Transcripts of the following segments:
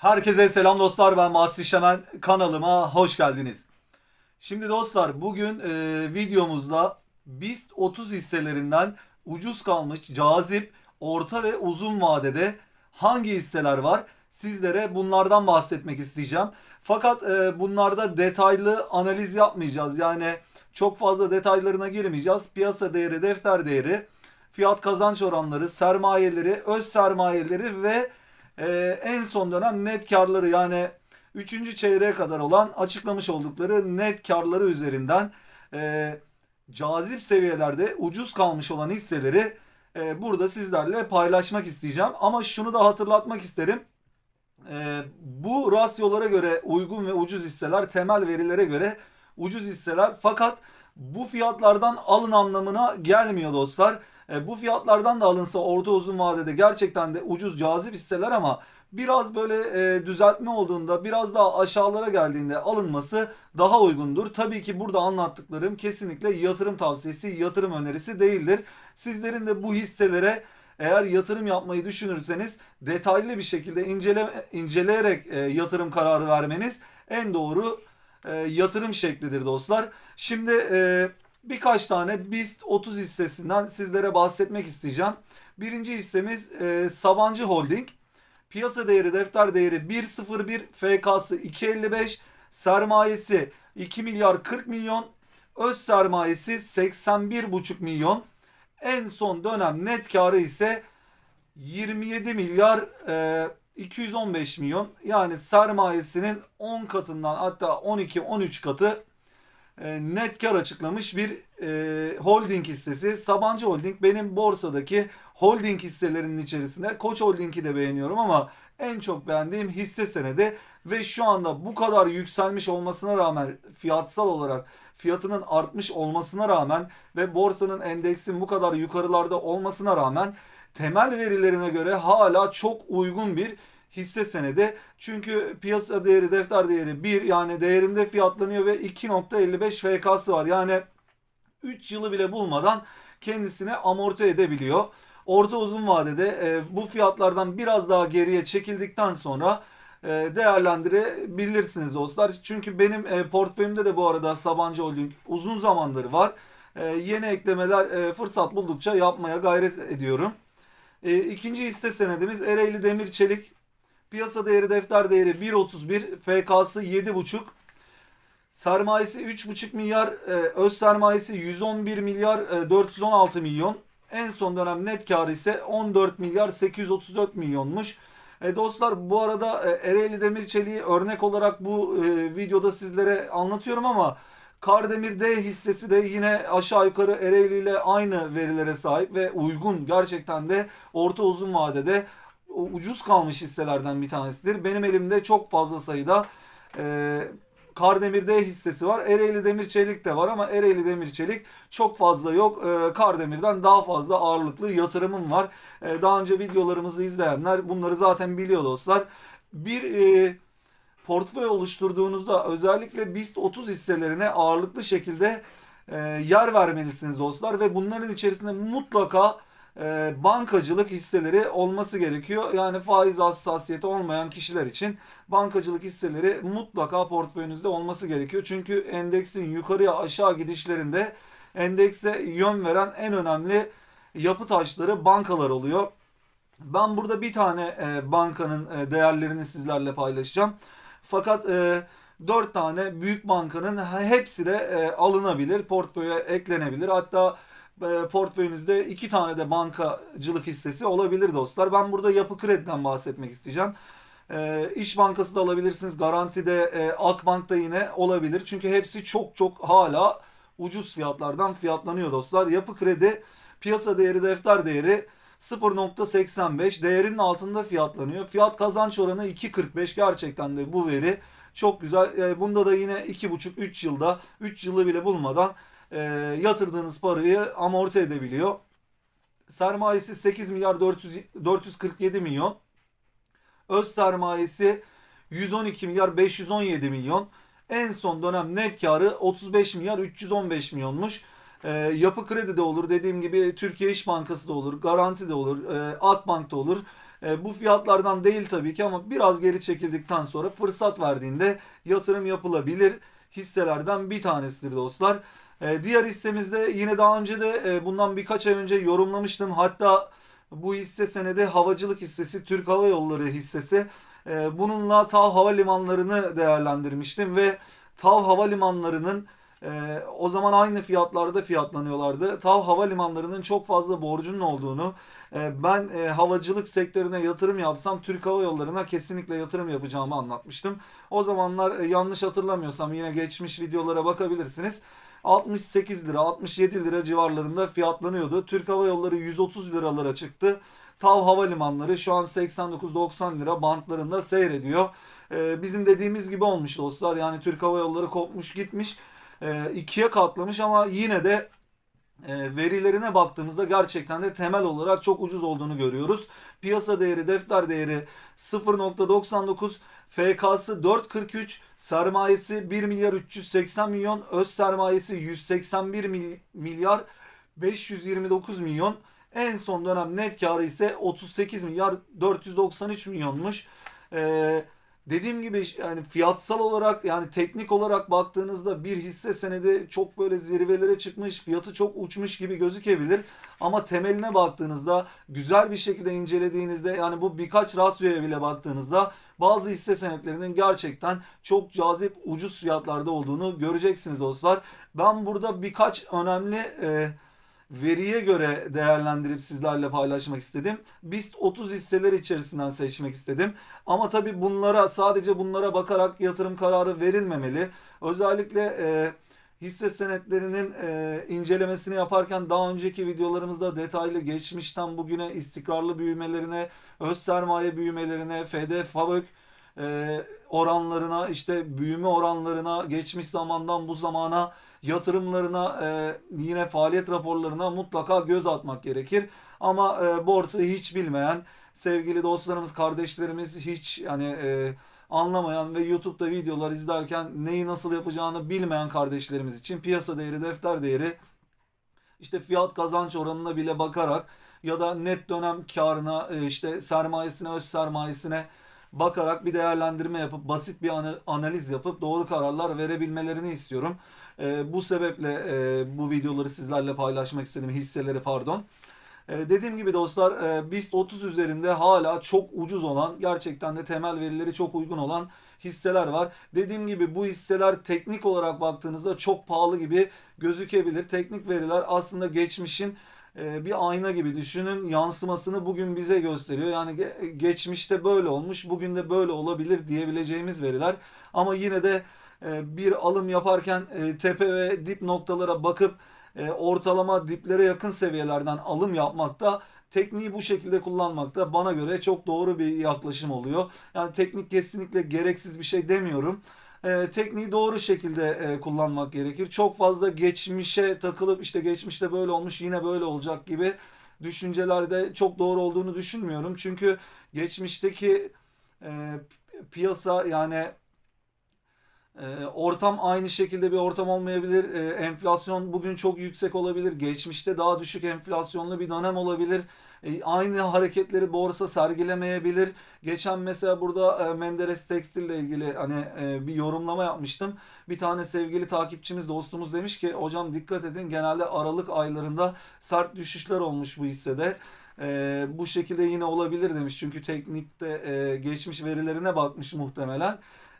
Herkese selam dostlar ben Mahsi Şemen kanalıma hoş geldiniz. Şimdi dostlar bugün e, videomuzda BIST 30 hisselerinden ucuz kalmış cazip orta ve uzun vadede hangi hisseler var sizlere bunlardan bahsetmek isteyeceğim. Fakat e, bunlarda detaylı analiz yapmayacağız yani çok fazla detaylarına girmeyeceğiz. Piyasa değeri, defter değeri, fiyat kazanç oranları, sermayeleri, öz sermayeleri ve ee, en son dönem net karları yani 3. çeyreğe kadar olan açıklamış oldukları net karları üzerinden e, cazip seviyelerde ucuz kalmış olan hisseleri e, burada sizlerle paylaşmak isteyeceğim. Ama şunu da hatırlatmak isterim. E, bu rasyolara göre uygun ve ucuz hisseler temel verilere göre ucuz hisseler fakat bu fiyatlardan alın anlamına gelmiyor dostlar. E, bu fiyatlardan da alınsa orta uzun vadede gerçekten de ucuz cazip hisseler ama biraz böyle e, düzeltme olduğunda biraz daha aşağılara geldiğinde alınması daha uygundur. Tabii ki burada anlattıklarım kesinlikle yatırım tavsiyesi, yatırım önerisi değildir. Sizlerin de bu hisselere eğer yatırım yapmayı düşünürseniz detaylı bir şekilde incele, inceleyerek e, yatırım kararı vermeniz en doğru e, yatırım şeklidir dostlar. Şimdi e, birkaç tane BIST 30 hissesinden sizlere bahsetmek isteyeceğim. Birinci hissemiz e, Sabancı Holding. Piyasa değeri, defter değeri 1.01, FK'sı 2.55, sermayesi 2 milyar 40 milyon, öz sermayesi 81,5 milyon. En son dönem net karı ise 27 milyar e, 215 milyon. Yani sermayesinin 10 katından hatta 12-13 katı net kar açıklamış bir e, holding hissesi. Sabancı Holding benim borsadaki holding hisselerinin içerisinde. Koç Holding'i de beğeniyorum ama en çok beğendiğim hisse senedi ve şu anda bu kadar yükselmiş olmasına rağmen fiyatsal olarak fiyatının artmış olmasına rağmen ve borsanın endeksin bu kadar yukarılarda olmasına rağmen temel verilerine göre hala çok uygun bir hisse senedi. Çünkü piyasa değeri, defter değeri 1 yani değerinde fiyatlanıyor ve 2.55 FK'sı var. Yani 3 yılı bile bulmadan kendisine amorti edebiliyor. Orta uzun vadede e, bu fiyatlardan biraz daha geriye çekildikten sonra e, değerlendirebilirsiniz dostlar. Çünkü benim e, portföyümde de bu arada Sabancı Holding uzun zamandır var. E, yeni eklemeler e, fırsat buldukça yapmaya gayret ediyorum. E, ikinci hisse senedimiz Ereğli Demir Çelik. Piyasa değeri defter değeri 1.31, FK'sı 7.5. Sermayesi 3.5 milyar, e, öz sermayesi 111 milyar e, 416 milyon. En son dönem net karı ise 14 milyar 834 milyonmuş. E, dostlar bu arada e, Ereğli Demir Çelik'i örnek olarak bu e, videoda sizlere anlatıyorum ama Kardemir D hissesi de yine aşağı yukarı Ereğli ile aynı verilere sahip ve uygun gerçekten de orta uzun vadede ucuz kalmış hisselerden bir tanesidir. Benim elimde çok fazla sayıda e, Kardemir D hissesi var. Ereğli Demir Çelik de var ama Ereğli Demir Çelik çok fazla yok. E, Kardemir'den daha fazla ağırlıklı yatırımım var. E, daha önce videolarımızı izleyenler bunları zaten biliyor dostlar. Bir e, portföy oluşturduğunuzda özellikle BIST 30 hisselerine ağırlıklı şekilde e, yer vermelisiniz dostlar ve bunların içerisinde mutlaka e, bankacılık hisseleri olması gerekiyor. Yani faiz hassasiyeti olmayan kişiler için bankacılık hisseleri mutlaka portföyünüzde olması gerekiyor. Çünkü endeksin yukarıya aşağı gidişlerinde endekse yön veren en önemli yapı taşları bankalar oluyor. Ben burada bir tane e, bankanın e, değerlerini sizlerle paylaşacağım. Fakat e, 4 tane büyük bankanın hepsi de e, alınabilir, portföye eklenebilir. Hatta portföyünüzde iki tane de bankacılık hissesi olabilir dostlar. Ben burada Yapı Kredi'den bahsetmek isteyeceğim. E, İş Bankası da alabilirsiniz. Garantide e, Akbank da yine olabilir. Çünkü hepsi çok çok hala ucuz fiyatlardan fiyatlanıyor dostlar. Yapı Kredi piyasa değeri defter değeri 0.85 değerinin altında fiyatlanıyor. Fiyat kazanç oranı 2.45 gerçekten de bu veri çok güzel. E, bunda da yine 2.5-3 yılda 3 yılı bile bulmadan e, yatırdığınız parayı amorti edebiliyor. Sermayesi 8 milyar 400, 447 milyon. Öz sermayesi 112 milyar 517 milyon. En son dönem net karı 35 milyar 315 milyonmuş. E, yapı kredi de olur dediğim gibi Türkiye İş Bankası da olur, Garanti de olur, e, Akbank da olur. E, bu fiyatlardan değil tabii ki ama biraz geri çekildikten sonra fırsat verdiğinde yatırım yapılabilir hisselerden bir tanesidir dostlar. E, diğer hissemizde yine daha önce de e, bundan birkaç ay önce yorumlamıştım. Hatta bu hisse senedi havacılık hissesi Türk Hava Yolları hissesi. E, bununla TAV havalimanlarını değerlendirmiştim ve TAV havalimanlarının e, o zaman aynı fiyatlarda fiyatlanıyorlardı. TAV havalimanlarının çok fazla borcunun olduğunu, e, ben havacılık sektörüne yatırım yapsam Türk Hava Yolları'na kesinlikle yatırım yapacağımı anlatmıştım. O zamanlar yanlış hatırlamıyorsam yine geçmiş videolara bakabilirsiniz. 68 lira 67 lira civarlarında fiyatlanıyordu. Türk Hava Yolları 130 liralara çıktı. TAV Havalimanları şu an 89-90 lira bantlarında seyrediyor. Ee, bizim dediğimiz gibi olmuş dostlar. Yani Türk Hava Yolları kopmuş gitmiş. Ee, ikiye katlamış ama yine de e, verilerine baktığımızda gerçekten de temel olarak çok ucuz olduğunu görüyoruz. Piyasa değeri, defter değeri 0.99, FK'sı 4.43, sermayesi 1 milyar 380 milyon, öz sermayesi 181 mil- milyar 529 milyon. En son dönem net karı ise 38 milyar 493 milyonmuş. Ee, dediğim gibi yani fiyatsal olarak yani teknik olarak baktığınızda bir hisse senedi çok böyle zirvelere çıkmış, fiyatı çok uçmuş gibi gözükebilir. Ama temeline baktığınızda güzel bir şekilde incelediğinizde yani bu birkaç rasyoya bile baktığınızda bazı hisse senetlerinin gerçekten çok cazip ucuz fiyatlarda olduğunu göreceksiniz dostlar. Ben burada birkaç önemli e, veriye göre değerlendirip sizlerle paylaşmak istedim. BIST 30 hisseler içerisinden seçmek istedim. Ama tabii bunlara sadece bunlara bakarak yatırım kararı verilmemeli. Özellikle e, hisse senetlerinin e, incelemesini yaparken daha önceki videolarımızda detaylı geçmişten bugüne istikrarlı büyümelerine, öz sermaye büyümelerine, FD, FAVÖK e, oranlarına, işte büyüme oranlarına, geçmiş zamandan bu zamana yatırımlarına e, yine faaliyet raporlarına mutlaka göz atmak gerekir. Ama e, borsayı hiç bilmeyen sevgili dostlarımız, kardeşlerimiz hiç yani e, anlamayan ve YouTube'da videolar izlerken neyi nasıl yapacağını bilmeyen kardeşlerimiz için piyasa değeri, defter değeri işte fiyat kazanç oranına bile bakarak ya da net dönem karına e, işte sermayesine, öz sermayesine bakarak bir değerlendirme yapıp basit bir ana- analiz yapıp doğru kararlar verebilmelerini istiyorum. E, bu sebeple e, bu videoları sizlerle paylaşmak istedim. Hisseleri pardon. E, dediğim gibi dostlar e, BIST 30 üzerinde hala çok ucuz olan gerçekten de temel verileri çok uygun olan hisseler var. Dediğim gibi bu hisseler teknik olarak baktığınızda çok pahalı gibi gözükebilir. Teknik veriler aslında geçmişin bir ayna gibi düşünün yansımasını bugün bize gösteriyor. Yani ge- geçmişte böyle olmuş, bugün de böyle olabilir diyebileceğimiz veriler. Ama yine de e, bir alım yaparken e, tepe ve dip noktalara bakıp e, ortalama diplere yakın seviyelerden alım yapmakta tekniği bu şekilde kullanmakta bana göre çok doğru bir yaklaşım oluyor. Yani teknik kesinlikle gereksiz bir şey demiyorum. E, tekniği doğru şekilde e, kullanmak gerekir. Çok fazla geçmişe takılıp işte geçmişte böyle olmuş yine böyle olacak gibi düşüncelerde çok doğru olduğunu düşünmüyorum. Çünkü geçmişteki e, piyasa yani ee, ortam aynı şekilde bir ortam olmayabilir. Ee, enflasyon bugün çok yüksek olabilir. Geçmişte daha düşük enflasyonlu bir dönem olabilir. Ee, aynı hareketleri borsa sergilemeyebilir. Geçen mesela burada e, Menderes Tekstil ile ilgili hani e, bir yorumlama yapmıştım. Bir tane sevgili takipçimiz, dostumuz demiş ki hocam dikkat edin genelde Aralık aylarında sert düşüşler olmuş bu hissede. Ee, bu şekilde yine olabilir demiş. Çünkü teknikte e, geçmiş verilerine bakmış muhtemelen.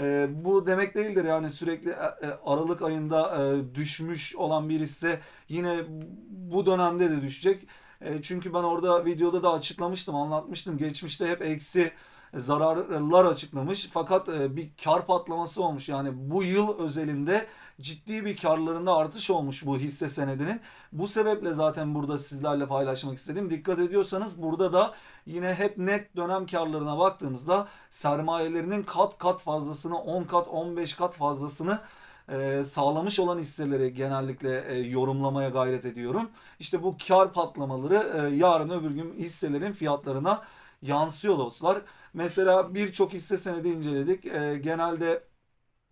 E, bu demek değildir yani sürekli e, e, Aralık ayında e, düşmüş olan bir hisse yine bu dönemde de düşecek. E, çünkü ben orada videoda da açıklamıştım, anlatmıştım. Geçmişte hep eksi zararlar açıklamış fakat e, bir kar patlaması olmuş. Yani bu yıl özelinde ciddi bir karlarında artış olmuş bu hisse senedinin. Bu sebeple zaten burada sizlerle paylaşmak istedim. Dikkat ediyorsanız burada da yine hep net dönem karlarına baktığımızda sermayelerinin kat kat fazlasını 10 kat 15 kat fazlasını e, sağlamış olan hisseleri genellikle e, yorumlamaya gayret ediyorum. İşte bu kar patlamaları e, yarın öbür gün hisselerin fiyatlarına yansıyor dostlar. Mesela birçok hisse senedi inceledik. E, genelde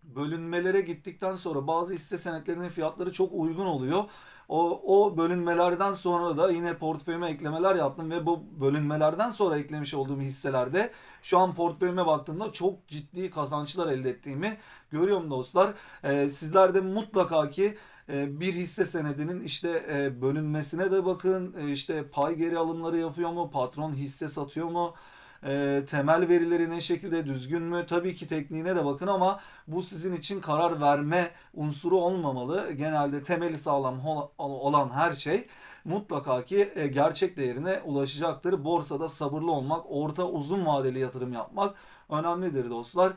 bölünmelere gittikten sonra bazı hisse senetlerinin fiyatları çok uygun oluyor. O, o bölünmelerden sonra da yine portföyüme eklemeler yaptım ve bu bölünmelerden sonra eklemiş olduğum hisselerde şu an portföyüme baktığımda çok ciddi kazançlar elde ettiğimi görüyorum dostlar. Ee, sizler de mutlaka ki e, bir hisse senedinin işte e, bölünmesine de bakın. E, işte pay geri alımları yapıyor mu? Patron hisse satıyor mu? E, temel verileri ne şekilde düzgün mü? Tabii ki tekniğine de bakın ama bu sizin için karar verme unsuru olmamalı. Genelde temeli sağlam olan her şey mutlaka ki e, gerçek değerine ulaşacaktır. Borsada sabırlı olmak, orta uzun vadeli yatırım yapmak önemlidir dostlar.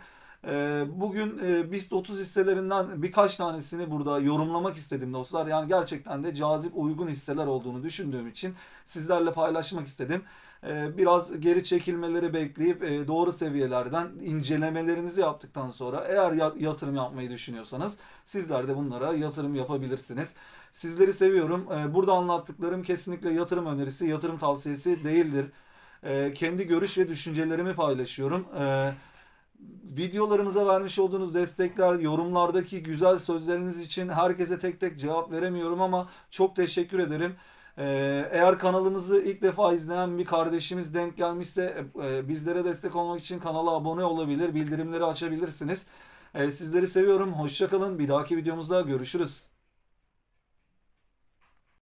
E, Bugün e, BIST 30 hisselerinden birkaç tanesini burada yorumlamak istedim dostlar. Yani gerçekten de cazip uygun hisseler olduğunu düşündüğüm için sizlerle paylaşmak istedim. E, Biraz geri çekilmeleri bekleyip e, doğru seviyelerden incelemelerinizi yaptıktan sonra eğer ya- yatırım yapmayı düşünüyorsanız sizler de bunlara yatırım yapabilirsiniz. Sizleri seviyorum. E, Burada anlattıklarım kesinlikle yatırım önerisi, yatırım tavsiyesi değildir. Kendi görüş ve düşüncelerimi paylaşıyorum. E, Videolarımıza vermiş olduğunuz destekler, yorumlardaki güzel sözleriniz için herkese tek tek cevap veremiyorum ama çok teşekkür ederim. Ee, eğer kanalımızı ilk defa izleyen bir kardeşimiz denk gelmişse e, bizlere destek olmak için kanala abone olabilir, bildirimleri açabilirsiniz. Ee, sizleri seviyorum. Hoşça kalın. Bir dahaki videomuzda görüşürüz.